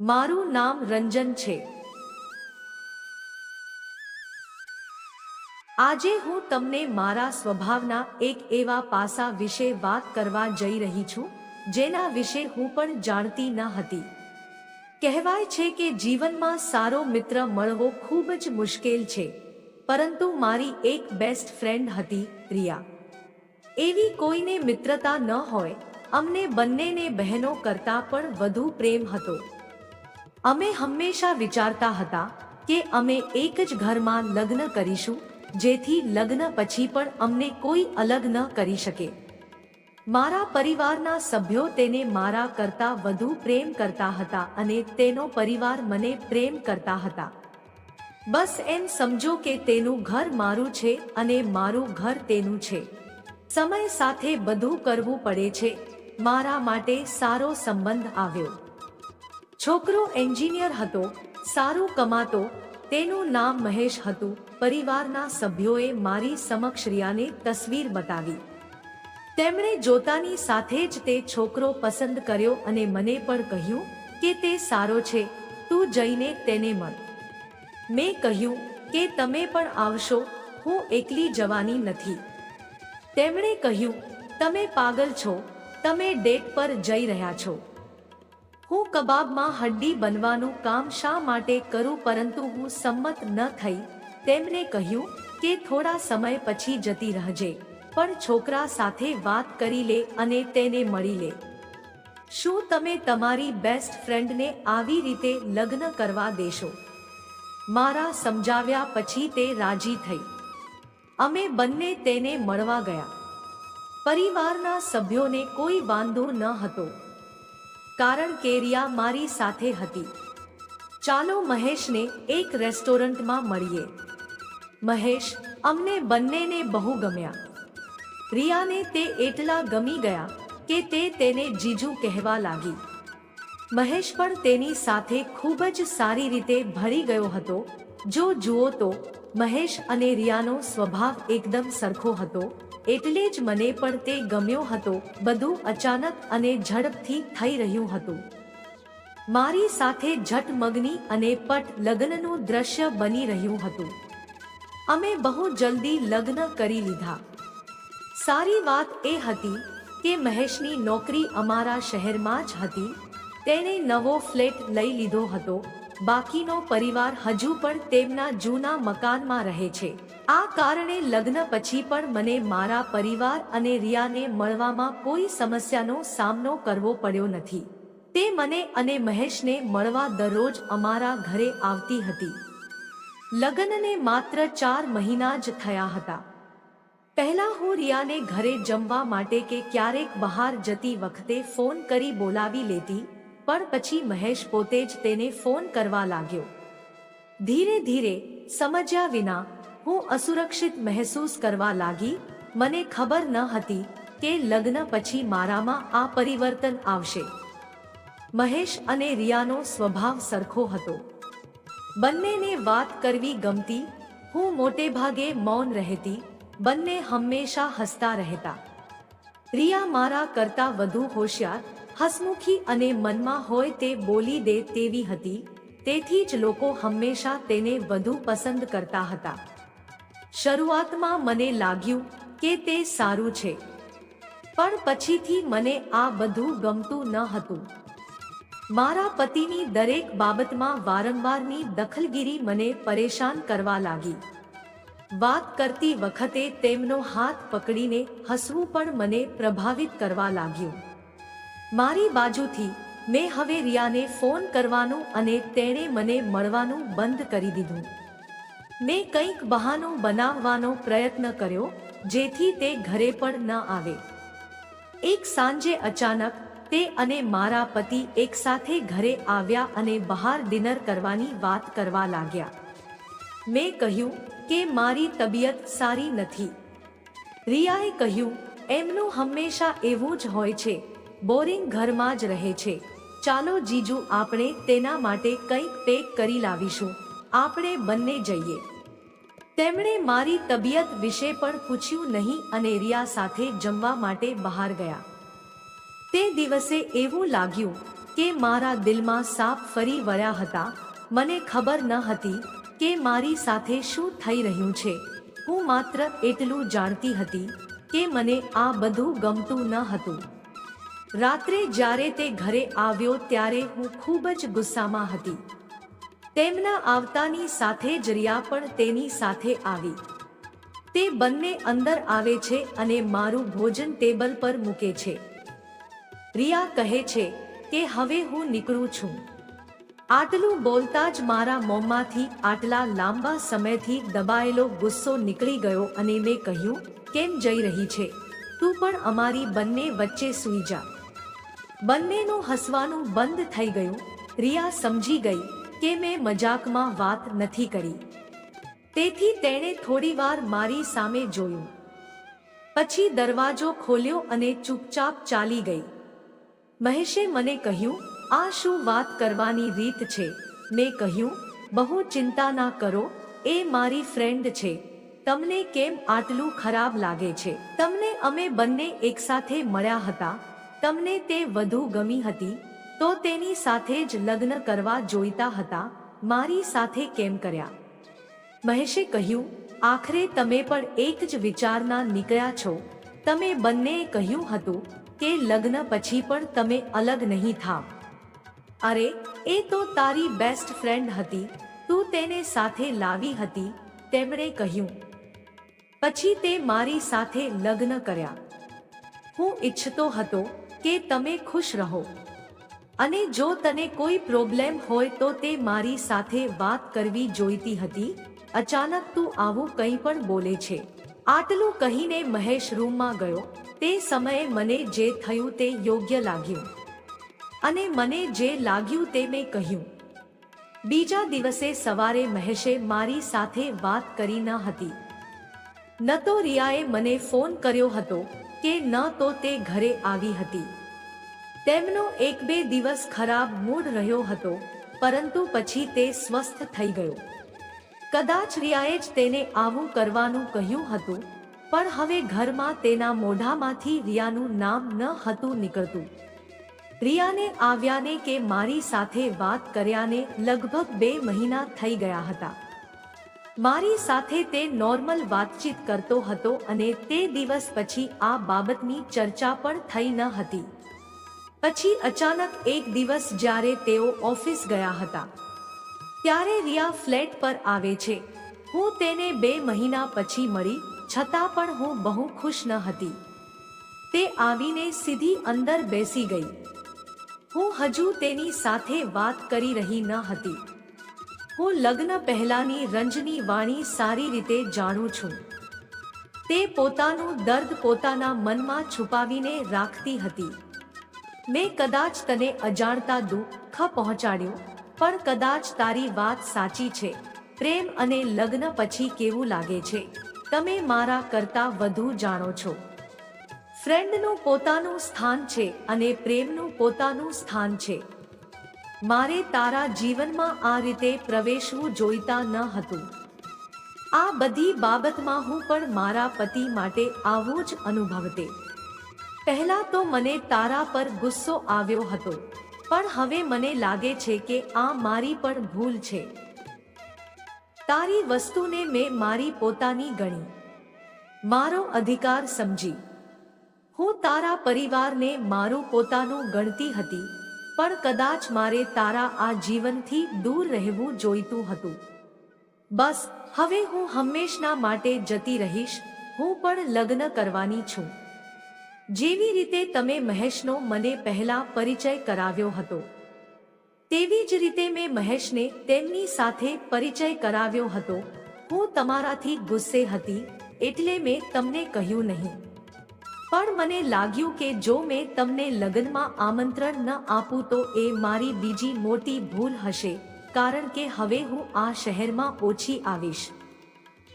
મારું નામ રંજન છે. આજે હું તમને મારા સ્વભાવના એક એવા પાસા વિશે વાત કરવા જઈ રહી છું, જેના વિશે હું પણ જાણતી ન હતી. કહેવાય છે કે જીવનમાં સારો મિત્ર મળવો ખૂબ જ મુશ્કેલ છે, પરંતુ મારી એક બેસ્ટ ફ્રેન્ડ હતી, રિયા. એવી કોઈને મિત્રતા ન હોય, અમને બંનેને બહેનો કરતા પણ વધુ પ્રેમ હતો. અમે હંમેશા વિચારતા હતા કે અમે એક જ ઘરમાં લગ્ન કરીશું, જેથી લગ્ન પછી પણ અમને કોઈ અલગ ન કરી શકે. મારા પરિવારના સભ્યો તેને મારા કરતા વધુ પ્રેમ કરતા હતા અને તેનો પરિવાર મને પ્રેમ કરતા હતા. બસ એમ સમજો કે તેનું ઘર મારું છે અને મારું ઘર તેનું છે. સમય સાથે બધું કરવું પડે છે. મારા માટે સારો સંબંધ આવ્યો. છોકરો એન્જિનિયર હતો, સારું કમાતો, તેનું નામ મહેશ હતું, પરિવારના સભ્યોએ મારી સમક્ષ રિયાને તસવીર બતાવી. તેમણે જોતાની સાથે જ તે છોકરો પસંદ કર્યો અને મને પણ કહ્યું કે તે સારો છે, તું જઈને તેને મળ. મેં કહ્યું કે તમે પણ આવશો, હું એકલી જવાની નથી. તેમણે કહ્યું, તમે પાગલ છો, તમે ડેટ પર જઈ રહ્યા છો. હું કબાબમાં હડ્ડી બનવાનું કામ શા માટે કરું પરંતુ હું સંમત ન થઈ. તેમણે કહ્યું કે થોડા સમય પછી જતી રહજે, પણ છોકરા સાથે વાત કરી લે અને તેને મળી લે. શું તમે તમારી બેસ્ટ ફ્રેન્ડને આવી રીતે લગ્ન કરવા દેશો? મારા સમજાવ્યા પછી તે રાજી થઈ. અમે બંને તેને મળવા ગયા. પરિવારના સભ્યોને કોઈ વાંધો ન હતો. કારણ કે રિયા મારી સાથે હતી. ચાલો મહેશને એક રેસ્ટોરન્ટમાં મળીએ. મહેશ અમને બંનેને બહુ ગમ્યા. રિયાને તે એટલા ગમી ગયા કે તે તેને જીજુ કહેવા લાગી. મહેશ પણ તેની સાથે ખૂબ જ સારી રીતે ભળી ગયો હતો. જો જુઓ તો, મહેશ અને રિયાનો સ્વભાવ એકદમ સરખો હતો. એટલે જ મને પણ તે ગમ્યો હતો. બધું અચાનક અને ઝડપથી થઈ રહ્યું હતું. મારી સાથે ઝટમગની અને પટ લગ્નનું દ્રશ્ય બની રહ્યું હતું. અમે બહુ જલ્દી લગ્ન કરી લીધા. સારી વાત એ હતી કે મહેશની નોકરી અમારા શહેરમાં જ હતી. તેણે નવો ફ્લેટ લઈ લીધો હતો. બાકીનો પરિવાર હજુ પણ તેમના જૂના મકાનમાં રહે છે. આ કારણે લગ્ન પછી પણ મને મારા પરિવાર અને રિયાને મળવામાં કોઈ સમસ્યાનો સામનો કરવો પડ્યો નથી. તે મને અને મહેશને મળવા દરરોજ અમારા ઘરે આવતી હતી. લગ્નને માત્ર ચાર મહિના જ થયા હતા. પહેલા હું રિયાને ઘરે જમવા માટે કે ક્યારેક બહાર જતી વખતે ફોન કરી બોલાવી લેતી, પણ પછી મહેશ પોતે જ તેને ફોન કરવા લાગ્યો. ધીરે ધીરે સમજ્યા વિના હું અસુરક્ષિત મહેસૂસ કરવા લાગી, મને ખબર ન હતી કે લગ્ન પછી મારામાં આ પરિવર્તન આવશે. મહેશ અને રિયાનો સ્વભાવ સરખો હતો. બંનેને વાત કરવી ગમતી, હું મોટે ભાગે મૌન રહેતી, બંને હંમેશા હસતા રહેતા. રિયા મારા કરતા વધુ હોશિયાર, હસમુખી અને મનમાં હોય તે બોલી દે તેવી હતી, તેથી જ લોકો હંમેશા તેને વધુ પસંદ કરતા હતા. શરૂઆતમાં મને લાગ્યું કે તે સારું છે. પણ પછીથી મને આ બધું ગમતું ન હતું. મારા પતિની દરેક બાબતમાં વારંવારની દખલગીરી મને પરેશાન કરવા લાગી. વાત કરતી વખતે તેમનો હાથ પકડીને હસવું પણ મને પ્રભાવિત કરવા લાગ્યું. મારી બાજુથી મેં હવે રિયાને ફોન કરવાનું અને તેણે મને મળવાનું બંધ કરી દીધું. મેં કંઈક બહાનું બનાવવાનો પ્રયત્ન કર્યો, જેથી તે ઘરે પણ ન આવે. એક સાંજે અચાનક તે અને મારા પતિ એકસાથે ઘરે આવ્યા અને બહાર ડિનર કરવાની વાત કરવા લાગ્યા. મેં કહ્યું કે મારી તબિયત સારી નથી. રિયાએ કહ્યું, એમનું હંમેશા એવું જ હોય છે. બોરિંગ ઘરમાં જ રહે છે. ચાલો જીજુ, આપણે તેના માટે કંઈક પેક કરી લાવીશું. આપણે બંને જઈએ. તેમણે મારી તબિયત વિશે પણ પૂછ્યું નહીં અને રિયા સાથે જમવા માટે બહાર ગયા. તે દિવસે એવું લાગ્યું કે મારા દિલમાં સાપ ફરી વળ્યા હતા. મને ખબર ન હતી કે મારી સાથે શું થઈ રહ્યું છે. હું માત્ર એટલું જાણતી હતી કે મને આ બધું ગમતું ન હતું. રાત્રે જ્યારે તે ઘરે આવ્યો ત્યારે હું ખૂબ જ ગુસ્સામાં હતી. તેમના આવતાની સાથે જ રિયા પણ તેની સાથે આવી. તે બંને અંદર આવે છે અને મારું ભોજન ટેબલ પર મૂકે છે. રિયા કહે છે કે હવે હું નીકળું છું. આટલું બોલતા જ મારા મોંમાંથી આટલા લાંબા સમયથી દબાયેલો ગુસ્સો નીકળી ગયો અને મેં કહ્યું, કેમ જઈ રહી છે? તું પણ અમારી બંને વચ્ચે સૂઈ જા. બંનેનું હસવાનું બંધ થઈ ગયું. રિયા સમજી ગઈ કે મેં મજાકમાં વાત નથી કરી. તેથી તેણે થોડીવાર મારી સામે જોયું. પછી દરવાજો ખોલ્યો અને ચૂપચાપ ચાલી ગઈ. મહેશે મને કહ્યું, આ શું વાત કરવાની રીત છે? મેં કહ્યું, બહુ ચિંતા ના કરો, એ મારી ફ્રેન્ડ છે. તમને કેમ આટલું ખરાબ લાગે છે? તમને અમે બંને એકસાથે મળ્યા હતા. તમને તે વધુ ગમી હતી. તો તેની સાથે જ લગ્ન કરવા જોઈતા હતા, મારી સાથે કેમ કર્યા? મહેશે કહ્યું, આખરે તમે પણ એક જ વિચારના નીકળ્યા છો. તમે બંનેએ કહ્યું હતું કે લગ્ન પછી પણ તમે અલગ નહીં થાવ. અરે, એ તો તારી બેસ્ટ ફ્રેન્ડ હતી. તું તેને સાથે લાવી હતી, તેમણે કહ્યું. પછી તે મારી સાથે લગ્ન કર્યા. હું ઈચ્છતો હતો કે તમે ખુશ રહો. અને જો તને કોઈ પ્રોબ્લેમ હોય તો તે મારી સાથે વાત કરવી જોઈતી હતી. અચાનક તું આવું કંઈ પણ બોલે છે. આટલું કહીને મહેશ રૂમમાં ગયો. તે સમયે મને જે થયું તે યોગ્ય લાગ્યું. અને મને જે લાગ્યું તે મેં કહ્યું. બીજા દિવસે સવારે મહેશે મારી સાથે વાત કરી ન હતી. ન તો રિયાએ મને ફોન કર્યો હતો કે ન તો તે ઘરે આવી હતી. તેમનો એક બે દિવસ ખરાબ મૂડ રહ્યો હતો, પરંતુ પછી તે સ્વસ્થ થઈ ગયો. કદાચ રિયાએ જ તેને આવું કરવાનું કહ્યું હતું, પણ હવે ઘરમાં તેના મોઢામાંથી રિયાનું નામ ન હતું નીકળતું. રિયાને આવ્યાને કે મારી સાથે વાત કર્યાને લગભગ બે મહિના થઈ ગયા હતા. મારી સાથે તે નોર્મલ વાતચીત કરતો હતો અને તે દિવસ પછી આ બાબતની ચર્ચા પણ થઈ ન હતી. પછી અચાનક એક દિવસ જ્યારે તેઓ ઓફિસ ગયા હતા, ત્યારે રિયા ફ્લેટ પર આવે છે. હું તેને બે મહિના પછી મળી, છતાં પણ હું બહુ ખુશ ન હતી. તે આવીને સીધી અંદર બેસી ગઈ. હું હજુ તેની સાથે વાત કરી રહી ન હતી. હું લગ્ન પહેલાની રંજની વાણી સારી રીતે જાણું છું. તે પોતાનું દર્દ પોતાના મનમાં છુપાવીને રાખતી હતી. મેં કદાચ તને અજાણતા દુઃખ પહોંચાડ્યું, પણ કદાચ તારી વાત સાચી છે. પ્રેમ અને લગ્ન પછી કેવું લાગે છે? તમે મારા કરતા વધુ જાણો છો. ફ્રેન્ડનું પોતાનું સ્થાન છે અને પ્રેમનું પોતાનું સ્થાન છે. મારે તારા જીવનમાં આ રીતે પ્રવેશવું જોઈતા ન હતું. આ બધી બાબતમાં હું પણ મારા પતિ માટે આવું જ અનુભવતે. પહેલા તો મને તારા પર ગુસ્સો આવ્યો હતો, પણ હવે મને લાગે છે કે આ મારી પણ ભૂલ છે. તારી વસ્તુને મેં મારી પોતાની ગણી. મારો અધિકાર સમજી. હું તારા પરિવારને મારું પોતાનું ગણતી હતી, પણ કદાચ મારે તારા આ જીવનથી દૂર રહેવું જોઈતું હતું. બસ, હવે હું હંમેશના માટે જતી રહીશ, હું પણ લગ્ન કરવાની છું. જેવી રીતે તમે મહેશનો મને પહેલા પરિચય કરાવ્યો હતો, તેવી જ રીતે મેં મહેશને તેમની સાથે પરિચય કરાવ્યો હતો. હું તમારાથી ગુસ્સે હતી, એટલે મેં તમને કહ્યું નહીં. પણ મને લાગ્યું કે જો મેં તમને લગ્નમાં આમંત્રણ ન આપું તો એ મારી બીજી મોટી ભૂલ હશે, કારણ કે હવે હું આ શહેરમાં ઓછી આવીશ.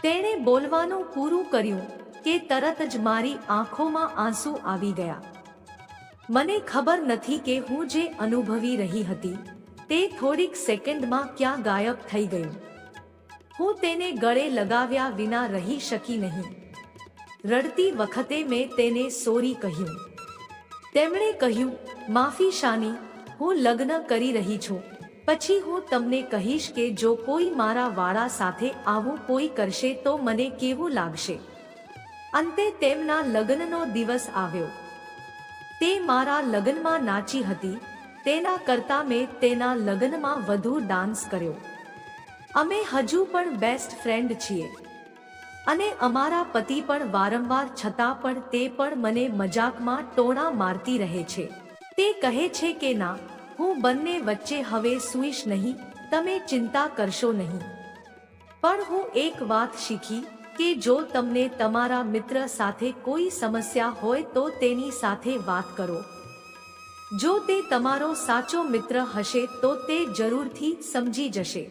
તેણે બોલવાનું પૂરું કર્યું કે તરત જ મારી આંખોમાં આંસુ આવી ગયા. મને ખબર નથી કે હું જે અનુભવી રહી હતી, તે થોડીક સેકન્ડમાં ક્યાં ગાયબ થઈ ગયું. હું તેને ગળે લગાવ્યા વિના રહી શકી નહીં. રડતી વખતે મેં તેને સોરી કહ્યું. તેમણે કહ્યું, માફી શાની, હું લગ્ન કરી રહી છું. પછી હું તમને કહીશ કે જો કોઈ મારા વાળા સાથે આવું કોઈ કરશે તો મને કેવું લાગશે? અંતે તેમના લગ્નનો દિવસ આવ્યો. તે મારા લગ્નમાં નાચી હતી, તેના કરતા મેં તેના લગ્નમાં વધુ ડાન્સ કર્યો. અમે હજુ પણ બેસ્ટ ફ્રેન્ડ છીએ. અને અમારા પતિ પણ વારંવાર છતાં પણ તે પણ મને મજાકમાં ટોણા મારતી રહે છે. તે કહે છે કે, ના, હું બંને વચ્ચે હવે સુઈશ નહીં, તમે ચિંતા કરશો નહીં. પણ હું એક વાત શીખી કે જો તમને તમારા મિત્ર સાથે કોઈ સમસ્યા હોય તો તેની સાથે વાત કરો. જો તે તમારો સાચો મિત્ર હશે તો તે જરૂરથી સમજી જશે.